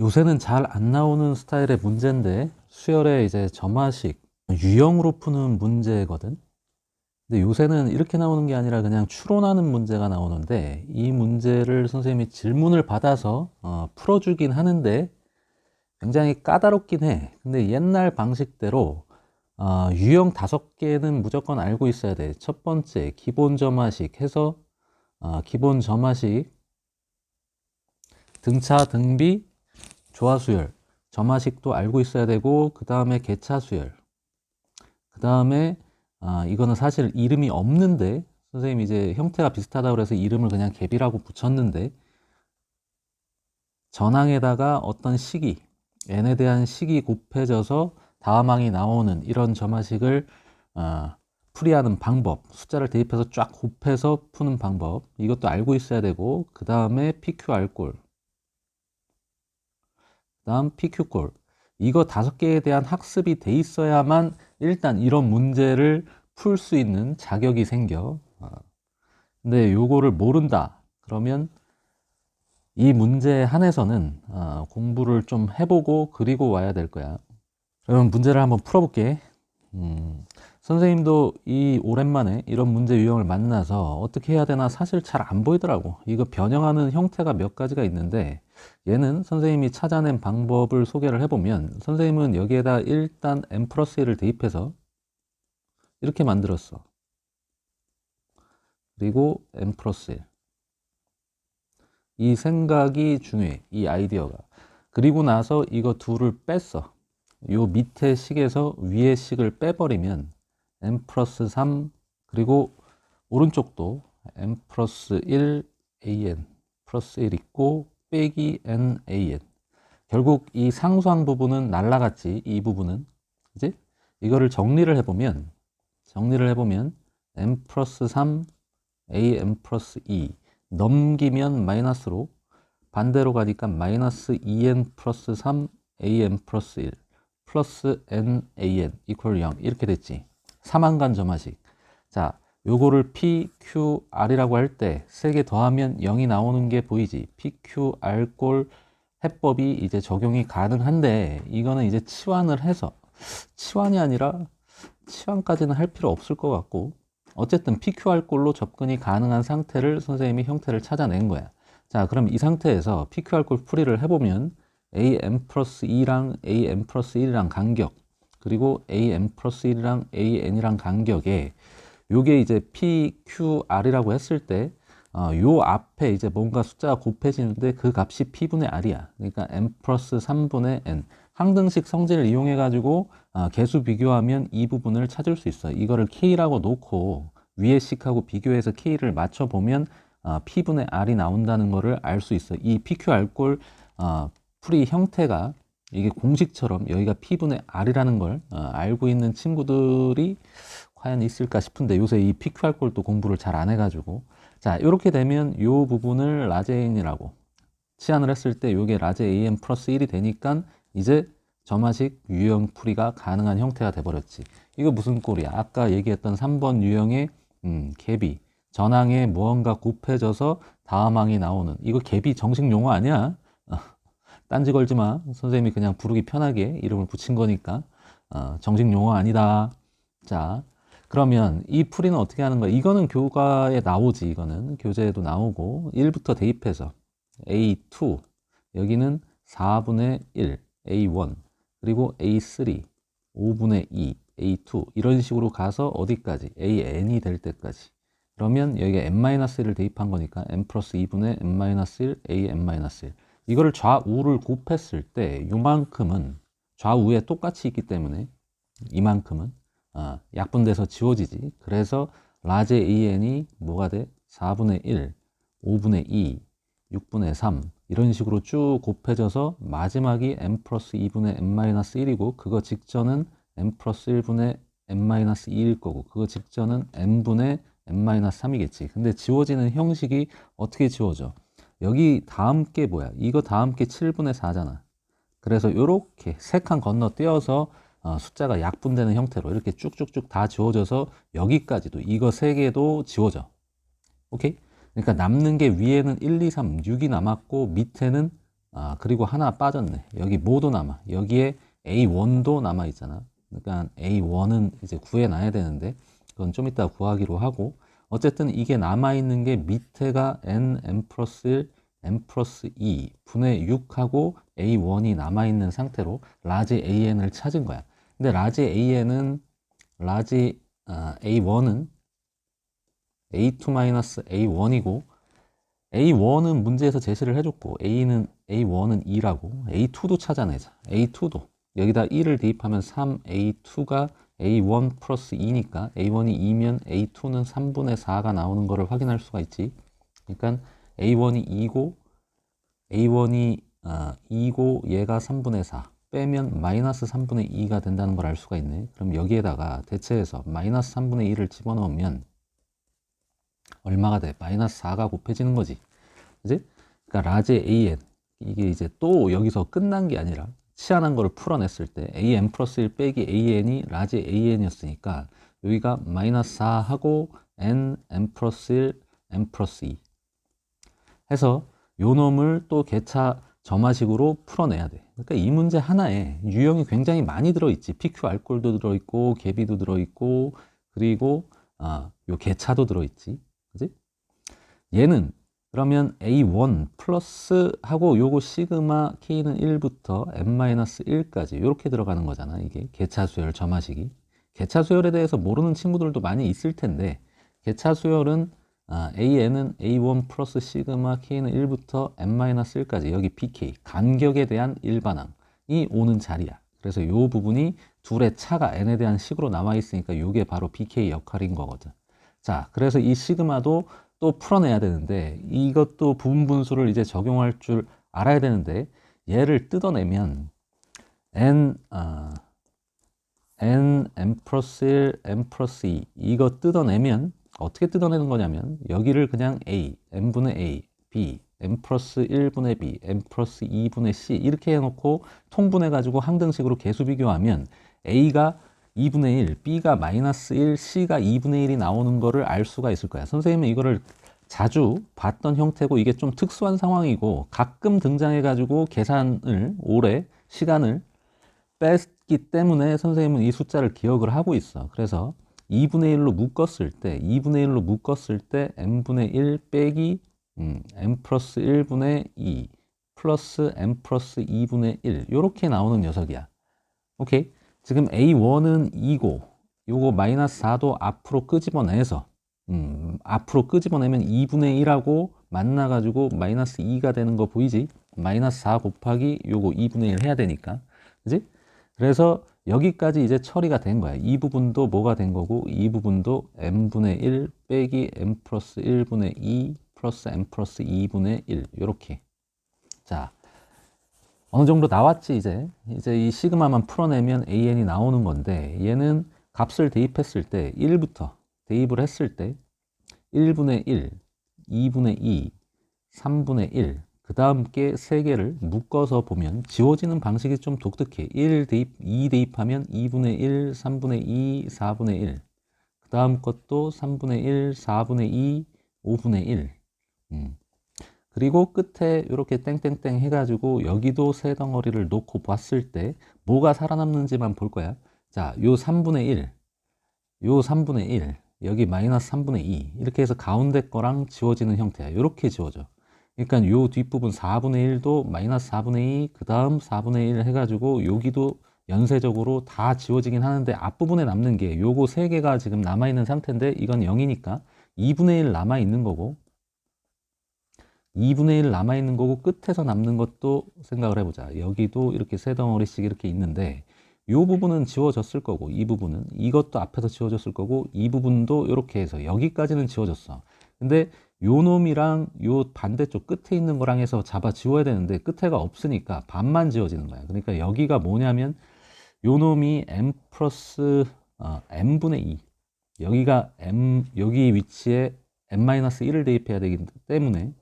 요새는 잘 안 나오는 스타일의 문제인데 수열의 이제 점화식 유형으로 푸는 문제거든. 근데 요새는 이렇게 나오는 게 아니라 그냥 추론하는 문제가 나오는데 이 문제를 선생님이 질문을 받아서 어, 풀어주긴 하는데 굉장히 까다롭긴 해. 근데 옛날 방식대로 어, 유형 다섯 개는 무조건 알고 있어야 돼. 첫 번째 기본 점화식 해서 어, 기본 점화식 등차 등비 조화수열 점화식도 알고 있어야 되고 그 다음에 개차수열. 그 다음에 아, 이거는 사실 이름이 없는데 선생님이 이제 형태가 비슷하다고 그래서 이름을 그냥 갭이라고 붙였는데 전항에다가 어떤 식이 n에 대한 식이 곱해져서 다음항이 나오는 이런 점화식을 아, 풀이하는 방법 숫자를 대입해서 쫙 곱해서 푸는 방법 이것도 알고 있어야 되고 그 다음에 PQR꼴 그 다음 PQ꼴 이거 다섯 개에 대한 학습이 돼 있어야만 일단 이런 문제를 풀 수 있는 자격이 생겨. 어. 근데 요거를 모른다. 그러면 이 문제에 한해서는 어, 공부를 좀 해보고 그리고 와야 될 거야. 그러면 문제를 한번 풀어볼게. 음, 선생님도 이 오랜만에 이런 문제 유형을 만나서 어떻게 해야 되나 사실 잘 안 보이더라고. 이거 변형하는 형태가 몇 가지가 있는데 얘는 선생님이 찾아낸 방법을 소개를 해보면 선생님은 여기에다 일단 n 플러스 1을 대입해서 이렇게 만들었어. 그리고 n 플러스 1. 이 생각이 중요해 이 아이디어가. 그리고 나서 이거 둘을 뺐어. 요 밑에 식에서 위에 식을 빼버리면 n 플러스 3 그리고 오른쪽도 n 플러스 1 an 플러스 1 있고 빼기 n an 결국 이 상수항 부분은 날라갔지 이 부분은. 이제 이거를 정리를 해보면 정리를 해보면 n 플러스 3 an 플러스 2 넘기면 마이너스로 반대로 가니까 마이너스 2n 플러스 3 an 플러스 1 플러스 n an 이퀄 0 이렇게 됐지 3항간 점화식. 자 요거를 PQR이라고 할 때 세 개 더하면 0이 나오는 게 보이지? PQR꼴 해법이 이제 적용이 가능한데 이거는 이제 치환을 해서 치환이 아니라 치환까지는 할 필요 없을 것 같고 어쨌든 PQR꼴로 접근이 가능한 상태를 선생님이 형태를 찾아낸 거야. 자 그럼 이 상태에서 PQR꼴 풀이를 해보면 AM 플러스 2랑 AM 플러스 1이랑 간격 그리고 AM 플러스 1이랑 AN이랑 간격에 요게 이제 PQR이라고 했을 때 어, 요 앞에 이제 뭔가 숫자가 곱해지는데 그 값이 P분의 R이야. 그러니까 M 플러스 3분의 N. 항등식 성질을 이용해 가지고 어, 개수 비교하면 이 부분을 찾을 수 있어. 이거를 K라고 놓고 위에 식하고 비교해서 K를 맞춰 보면 어, P분의 R이 나온다는 거를 알 수 있어. 이 PQR꼴 어, 풀이 형태가 이게 공식처럼 여기가 P분의 R이라는 걸 어, 알고 있는 친구들이 과연 있을까 싶은데 요새 이 PQR 꼴도 공부를 잘 안 해가지고. 자 이렇게 되면 이 부분을 라제인이라고 치환을 했을 때 이게 라제 AM 플러스 1이 되니까 이제 점화식 유형 풀이가 가능한 형태가 돼버렸지. 이거 무슨 꼴이야? 아까 얘기했던 3번 유형의 음, 갭이 전항에 무언가 곱해져서 다음 항이 나오는. 이거 갭이 정식 용어 아니야? 어, 딴지 걸지 마. 선생님이 그냥 부르기 편하게 이름을 붙인 거니까. 어, 정식 용어 아니다. 자 그러면 이 풀이는 어떻게 하는 거야? 이거는 교과에 나오지. 이거는. 교재에도 나오고. 1부터 대입해서. A2 여기는 4분의 1 A1 그리고 A3 5분의 2 A2 이런 식으로 가서 어디까지? AN이 될 때까지. 그러면 여기가 n-1을 대입한 거니까 n 플러스 2분의 n-1 an-1 이거를 좌우를 곱했을 때 요만큼은 좌우에 똑같이 있기 때문에 이만큼은 어, 약분돼서 지워지지. 그래서 라제 AN이 뭐가 돼? 4분의 1, 5분의 2, 6분의 3 이런 식으로 쭉 곱해져서 마지막이 n 플러스 2분의 n-1이고 그거 직전은 n 플러스 1분의 n-2일 거고 그거 직전은 n분의 n-3이겠지. 근데 지워지는 형식이 어떻게 지워져? 여기 다음 게 뭐야? 이거 다음 게 7분의 4잖아. 그래서 이렇게 세 칸 건너 띄어서 어, 숫자가 약분되는 형태로 이렇게 쭉쭉쭉 다 지워져서 여기까지도 이거 세 개도 지워져. 오케이? 그러니까 남는 게 위에는 1, 2, 3, 6이 남았고 밑에는 아, 그리고 하나 빠졌네. 여기 뭐도 남아. 여기에 A1도 남아 있잖아. 그러니까 A1은 이제 구해 놔야 되는데 그건 좀 이따 구하기로 하고 어쨌든 이게 남아 있는 게 밑에가 n m 플러스 1 m 플러스 2 분의 6하고 A1이 남아 있는 상태로 라지 AN을 찾은 거야. 근데 라지 AN은 라지 아, A1은 A2-A1이고 A1은 문제에서 제시를 해줬고 A는 A1은 2라고 A2도 찾아내자. A2도 여기다 1을 대입하면 3, A2가 A1 플러스 2니까 A1이 2면 A2는 3분의 4가 나오는 것을 확인할 수가 있지. 그러니까 A1이 2고 A1이 아, 2고 얘가 3분의 4 빼면 마이너스 3분의 2가 된다는 걸 알 수가 있네. 그럼 여기에다가 대체해서 마이너스 3분의 2를 집어넣으면 얼마가 돼? 마이너스 4가 곱해지는 거지. 그지? 그러니까 라지 AN 이게 이제 또 여기서 끝난 게 아니라 치환한 거를 풀어냈을 때 AN 플러스 1 빼기 AN이 라지 AN이었으니까 여기가 마이너스 4하고 N, N 플러스 1, N 플러스 2 해서 요 놈을 또 개차 점화식으로 풀어내야 돼. 그러니까 이 문제 하나에 유형이 굉장히 많이 들어있지. PQ 알콜도 들어있고, 개비도 들어있고, 그리고 아, 요 개차도 들어있지. 그지? 얘는 그러면 A1 플러스 하고 요거 시그마 K는 1부터 n-1까지 이렇게 들어가는 거잖아. 이게 개차 수열 점화식이. 개차 수열에 대해서 모르는 친구들도 많이 있을 텐데 개차 수열은 아, AN은 A1 플러스 시그마 K는 1부터 n-1까지 여기 PK 간격에 대한 일반항이 오는 자리야. 그래서 이 부분이 둘의 차가 n에 대한 식으로 남아 있으니까 이게 바로 PK 역할인 거거든. 자, 그래서 이 시그마도 또 풀어내야 되는데 이것도 부분 분수를 이제 적용할 줄 알아야 되는데 얘를 뜯어내면 n 아, n m 플러스 1 m 플러스 2 이거 뜯어내면 어떻게 뜯어내는 거냐면 여기를 그냥 a n분의 a b m 플러스 1분의 b m 플러스 2분의 c 이렇게 해놓고 통분해 가지고 항등식으로 계수 비교하면 a가 2분의 1, b가 마이너스 1, c가 2분의 1이 나오는 거를 알 수가 있을 거야. 선생님은 이거를 자주 봤던 형태고 이게 좀 특수한 상황이고 가끔 등장해가지고 계산을 오래 시간을 뺐기 때문에 선생님은 이 숫자를 기억을 하고 있어. 그래서 2분의 1로 묶었을 때, 2분의 1로 묶었을 때 n분의 1 빼기 음, n 플러스 1분의 2 플러스 n 플러스 2분의 1 이렇게 나오는 녀석이야. 오케이? 지금 A1은 2고 요거 마이너스 4도 앞으로 끄집어내서 음, 앞으로 끄집어내면 2분의 1하고 만나가지고 마이너스 2가 되는 거 보이지? 마이너스 4 곱하기 요거 2분의 1 해야 되니까 그지? 그래서 여기까지 이제 처리가 된 거야 이 부분도 뭐가 된 거고 이 부분도 n분의 1 빼기 n 플러스 1분의 2 플러스 n 플러스 2분의 1 요렇게 자 어느 정도 나왔지 이제 이제 이 시그마만 풀어내면 AN이 나오는 건데 얘는 값을 대입했을 때 1부터 대입을 했을 때 1분의 1, 2분의 2, 3분의 1, 그 다음 게 3개를 묶어서 보면 지워지는 방식이 좀 독특해. 1 대입, 2 대입하면 2분의 1, 3분의 2, 4분의 1. 그 다음 것도 3분의 1, 4분의 2, 5분의 1. 음. 그리고 끝에 이렇게 땡땡땡 해가지고 여기도 세 덩어리를 놓고 봤을 때 뭐가 살아남는지만 볼 거야. 자, 요 3분의 1, 요 3분의 1, 여기 마이너스 3분의 2 이렇게 해서 가운데 거랑 지워지는 형태야. 이렇게 지워져. 그러니까 요 뒷부분 4분의 1도 마이너스 4분의 2, 그 다음 4분의 1 해가지고 여기도 연쇄적으로 다 지워지긴 하는데 앞부분에 남는 게 요거 세 개가 지금 남아있는 상태인데 이건 0이니까 2분의 1 남아있는 거고 2분의 1 남아있는 거고 끝에서 남는 것도 생각을 해보자. 여기도 이렇게 세 덩어리씩 이렇게 있는데 이 부분은 지워졌을 거고 이 부분은 이것도 앞에서 지워졌을 거고 이 부분도 이렇게 해서 여기까지는 지워졌어. 근데 요 놈이랑 요 반대쪽 끝에 있는 거랑 해서 잡아 지워야 되는데 끝에가 없으니까 반만 지워지는 거야. 그러니까 여기가 뭐냐면 요 놈이 m 플러스 어, m분의 2 여기가 m 여기 위치에 m-1을 대입해야 되기 때문에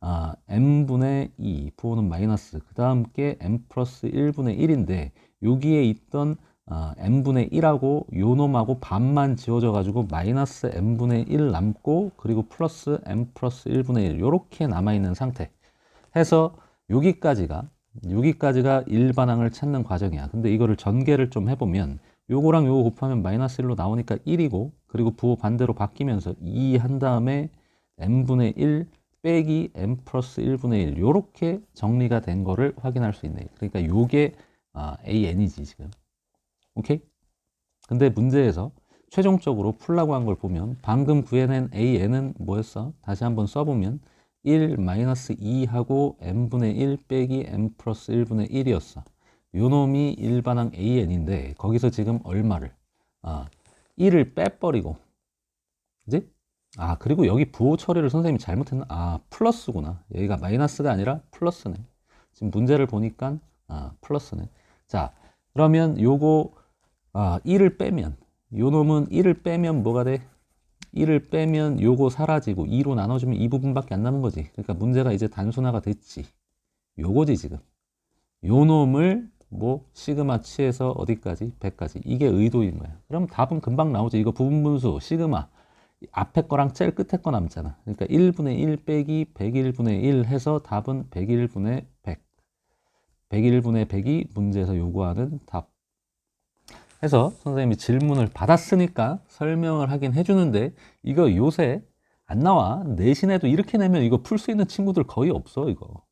아, m분의 2, 부호는 마이너스, 그 다음 게 m 플러스 1분의 1인데 여기에 있던 아, m분의 1하고 요 놈하고 반만 지워져 가지고 마이너스 m분의 1 남고 그리고 플러스 m 플러스 1분의 1 요렇게 남아있는 상태 해서 여기까지가 여기까지가 일반항을 찾는 과정이야. 근데 이거를 전개를 좀 해보면 요거랑 요거 곱하면 마이너스 1로 나오니까 1이고 그리고 부호 반대로 바뀌면서 2 한 다음에 n분의 1 빼기 n 플러스 1분의 1 요렇게 정리가 된 거를 확인할 수 있네. 그러니까 요게 아, an이지 지금. 오케이? 근데 문제에서 최종적으로 풀라고 한 걸 보면 방금 구해낸 an은 뭐였어? 다시 한번 써보면 1 마이너스 2하고 n분의 1 빼기 n 플러스 1분의 1이었어. 요 놈이 일반항 an인데 거기서 지금 얼마를? 아, 1을 빼버리고 그지? 아 그리고 여기 부호 처리를 선생님이 잘못했나? 아 플러스구나. 여기가 마이너스가 아니라 플러스네. 지금 문제를 보니까 아 플러스네. 자 그러면 요거 아 1을 빼면 요 놈은 1을 빼면 뭐가 돼? 1을 빼면 요거 사라지고 2로 나눠주면 이 부분밖에 안 남은 거지. 그러니까 문제가 이제 단순화가 됐지. 요거지 지금. 요 놈을 뭐 시그마 치에서 어디까지? 100까지. 이게 의도인 거야. 그럼 답은 금방 나오죠. 이거 부분분수 시그마. 앞에 거랑 제일 끝에 거 남잖아. 그러니까 1분의 1 빼기 101분의 1 해서 답은 101분의 100. 101분의 100이 문제에서 요구하는 답. 해서 선생님이 질문을 받았으니까 설명을 하긴 해주는데 이거 요새 안 나와. 내신에도 이렇게 내면 이거 풀 수 있는 친구들 거의 없어, 이거.